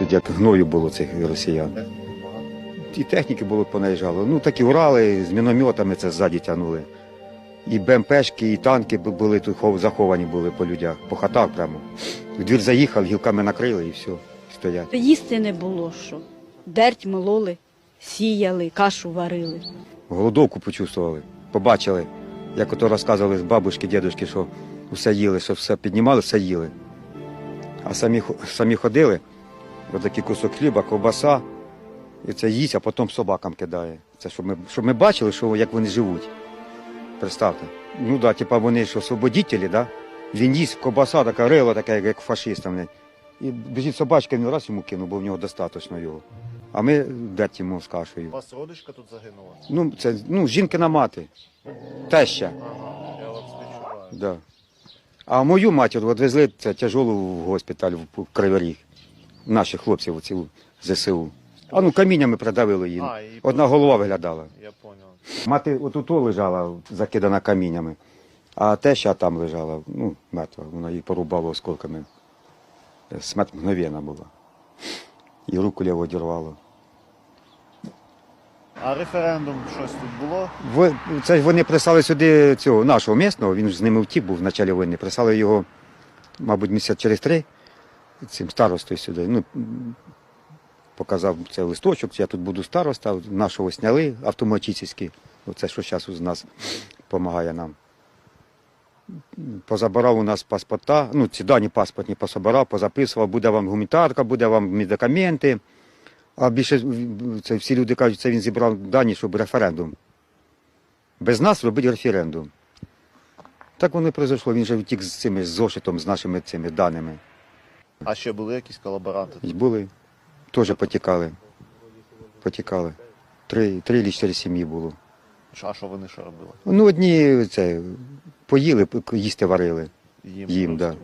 Тут як гною було цих росіян. І техніки було понаїжджало. Ну такі Урали з мінометами це ззаді тягнули. І БМПшки, і танки були тут заховані були по людях, по хатах прямо. В двір заїхав, гілками накрили і все, стоять. Їсти не було що. Дерть мололи, сіяли, кашу варили. Голодовку почувствували, побачили, як ото розказували з бабушки, дідушки, що все їли, що все піднімали, все їли. А самі, самі ходили, отакий кусок хліба, ковбаса, і це їсть, а потім собакам кидає. Це щоб ми, щоб ми бачили, що, як вони живуть. Представте. Ну так, да, типа вони ж освободителі, да? Він їсть, ковбаса така рила, така, як, фашистам. І біжить собачка, він раз йому кинув, бо в нього достатньо його. А ми дать йому з кашею. У вас родичка тут загинула? Ну, це ну, жінкина мати, теща. Ага, я вас відчуваю. Да. А мою матір відвезли це тяжелу в госпіталь в Кривий Ріг. Наших хлопців оці в ЗСУ. А ну каміннями придавили її. А, і Одна голова виглядала. Я понял. Мати отут лежала, закидана каміннями, а теща там лежала, ну, мертва, вона її порубала осколками. Е, Смерть мгновенна була. І руку ліву одірвало. А референдум щось тут було? Ви- Це ж вони прислали сюди цього нашого місного, він ж з ними втік був в началі війни. Прислали його, мабуть, місяць через три цим старостою сюди. Ну, показав цей листочок, я тут буду староста, нашого сняли автоматичний. Оце, що зараз у нас допомагає нам. Позабирав у нас паспорта, ну, ці дані паспортні позабирав, позаписував, буде вам гуманітарка, буде вам медикаменти. А більше це всі люди кажуть, це він зібрав дані, щоб референдум. Без нас робити референдум. Так воно і пройшло. Він же втік з цими зошитом, з нашими цими даними. А ще були якісь колаборанти? Були, теж потікали. Потікали. Три, три чи чотири сім'ї було. А що вони ще робили? Ну, одні це, поїли, їсти варили. Їм, Їм, так. да.